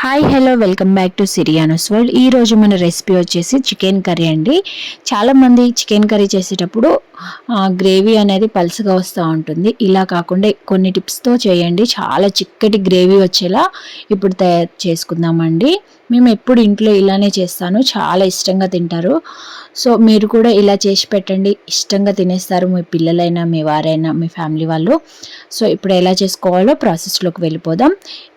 Hi hello welcome back to సిరియానోస్ world ఈ రోజు మన రెసిపీ వచ్చేసి చికెన్ కర్రీ అండి. చాలామంది చికెన్ కర్రీ చేసేటప్పుడు గ్రేవీ అనేది పలుసగా వస్తూ ఉంటుంది. ఇలా కాకుండా కొన్ని టిప్స్తో చేయండి. చాలా చిక్కటి గ్రేవీ వచ్చేలా ఇప్పుడు తయారు చేసుకుందామండి. మేము ఎప్పుడు ఇంట్లో ఇలానే చేస్తాను. చాలా ఇష్టంగా తింటారు. సో మీరు కూడా ఇలా చేసి పెట్టండి. ఇష్టంగా తినేస్తారు మీ పిల్లలైనా మీ వారైనా మీ ఫ్యామిలీ వాళ్ళు. సో ఇప్పుడు ఎలా చేసుకోవాలో ప్రాసెస్లోకి వెళ్ళిపోదాం.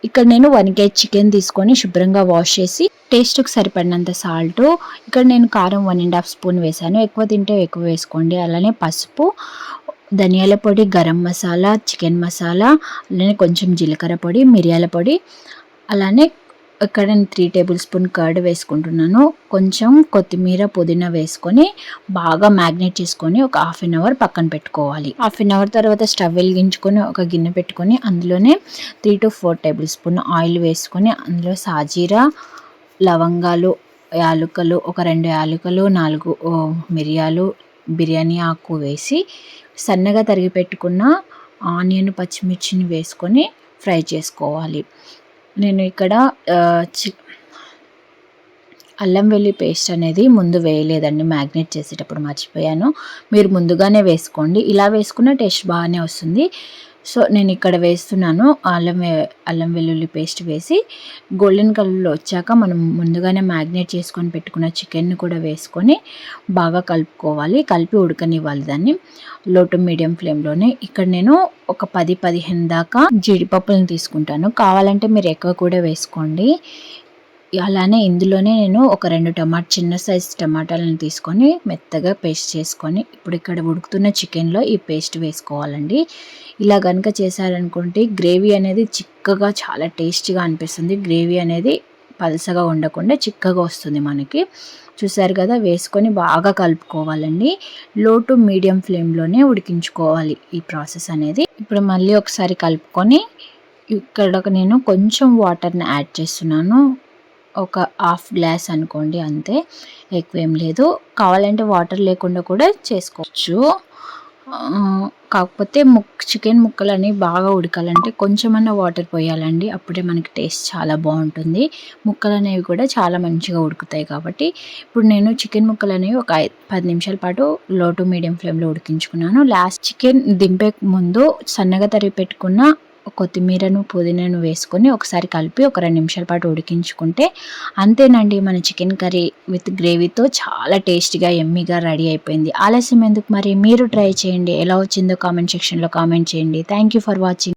ఇక్కడ నేను వన్ కేజీ చికెన్ తీసుకొని శుభ్రంగా వాష్ చేసి టేస్ట్కి సరిపడినంత సాల్ట్. ఇక్కడ నేను కారం వన్ అండ్ హాఫ్ స్పూన్ వేసాను ఎక్కువ తింటే ఎక్కువ వేసుకోండి. అలానే పసుపు ధనియాల పొడి గరం మసాలా చికెన్ మసాలా అలానే కొంచెం జీలకర్ర పొడి మిరియాల పొడి. అలానే ఇక్కడ నేను త్రీ టేబుల్ స్పూన్ కర్డ్ వేసుకుంటున్నాను. కొంచెం కొత్తిమీర పుదీనా వేసుకొని బాగా మ్యాగ్నేట్ చేసుకొని ఒక హాఫ్ అన్ అవర్ పక్కన పెట్టుకోవాలి. హాఫ్ అన్ అవర్ తర్వాత స్టవ్ వెలిగించుకొని ఒక గిన్నె పెట్టుకొని అందులోనే three to four tablespoon oil వేసుకొని అందులో సాజీరా లవంగాలు యాలుకలు ఒక రెండు యాలుకలు నాలుగు మిరియాలు బిర్యానీ ఆకు వేసి సన్నగా తరిగి పెట్టుకున్న ఆనియన్ పచ్చిమిర్చిని వేసుకొని ఫ్రై చేసుకోవాలి. నేను ఇక్కడ చి అల్లం వెల్లి పేస్ట్ అనేది ముందు వేయలేదండి మ్యాగ్నేట్ చేసేటప్పుడు మర్చిపోయాను. మీరు ముందుగానే వేసుకోండి. ఇలా వేసుకున్న టేస్ట్ బాగానే వస్తుంది. సో నేను ఇక్కడ వేస్తున్నాను అల్లం అల్లం వెల్లుల్లి పేస్ట్ వేసి. గోల్డెన్ కలర్లో వచ్చాక మనం ముందుగానే మ్యాగ్నేట్ చేసుకొని పెట్టుకున్న చికెన్ని కూడా వేసుకొని బాగా కలుపుకోవాలి. కలిపి ఉడకనివ్వాలి దాన్ని. లో టు మీడియం ఫ్లేమ్లోనే. ఇక్కడ నేను ఒక పది పదిహేను దాకా జీడిపప్పులను తీసుకుంటాను. కావాలంటే మీరు ఎక్కువ కూడా వేసుకోండి. అలానే ఇందులోనే నేను ఒక రెండు టమాటా చిన్న సైజ్ టమాటాలను తీసుకొని మెత్తగా పేస్ట్ చేసుకొని ఇప్పుడు ఇక్కడ ఉడుకుతున్న చికెన్లో ఈ పేస్ట్ వేసుకోవాలండి. ఇలా కనుక చేశారనుకుంటే గ్రేవీ అనేది చిక్కగా చాలా టేస్టీగా అనిపిస్తుంది. గ్రేవీ అనేది పలసగా ఉండకుండా చిక్కగా వస్తుంది మనకి. చూసారు కదా వేసుకొని బాగా కలుపుకోవాలండి. లో టు మీడియం ఫ్లేమ్లోనే ఉడికించుకోవాలి ఈ ప్రాసెస్ అనేది. ఇప్పుడు మళ్ళీ ఒకసారి కలుపుకొని ఇక్కడ నేను కొంచెం వాటర్ని యాడ్ చేస్తున్నాను. ఒక హాఫ్ గ్లాస్ అనుకోండి అంతే ఎక్కువేం లేదు. కావాలంటే వాటర్ లేకుండా కూడా చేసుకోవచ్చు. కాకపోతే ముక్ చికెన్ ముక్కలని బాగా ఉడకాలంటే కొంచెమన్నా వాటర్ పోయాలండి అప్పుడే మనకి టేస్ట్ చాలా బాగుంటుంది. ముక్కలు అనేవి కూడా చాలా మంచిగా ఉడుకుతాయి కాబట్టి ఇప్పుడు నేను చికెన్ ముక్కలు అనేవి ఒక పది నిమిషాల పాటు లో టు మీడియం ఫ్లేమ్లో ఉడికించుకున్నాను. లాస్ట్ చికెన్ దింపే ముందు సన్నగా తరిగి పెట్టుకున్న కొత్తిమీరను పుదీనాను వేసుకొని ఒకసారి కలిపి ఒక రెండు నిమిషాల పాటు ఉడికించుకుంటే అంతేనండి మన చికెన్ కర్రీ విత్ గ్రేవీతో చాలా టేస్టీగా ఎమ్మీగా రెడీ అయిపోయింది. ఆలస్యం ఎందుకు మరి? మీరు ట్రై చేయండి. ఎలా వచ్చిందో కామెంట్ సెక్షన్లో కామెంట్ చేయండి. Thank you for watching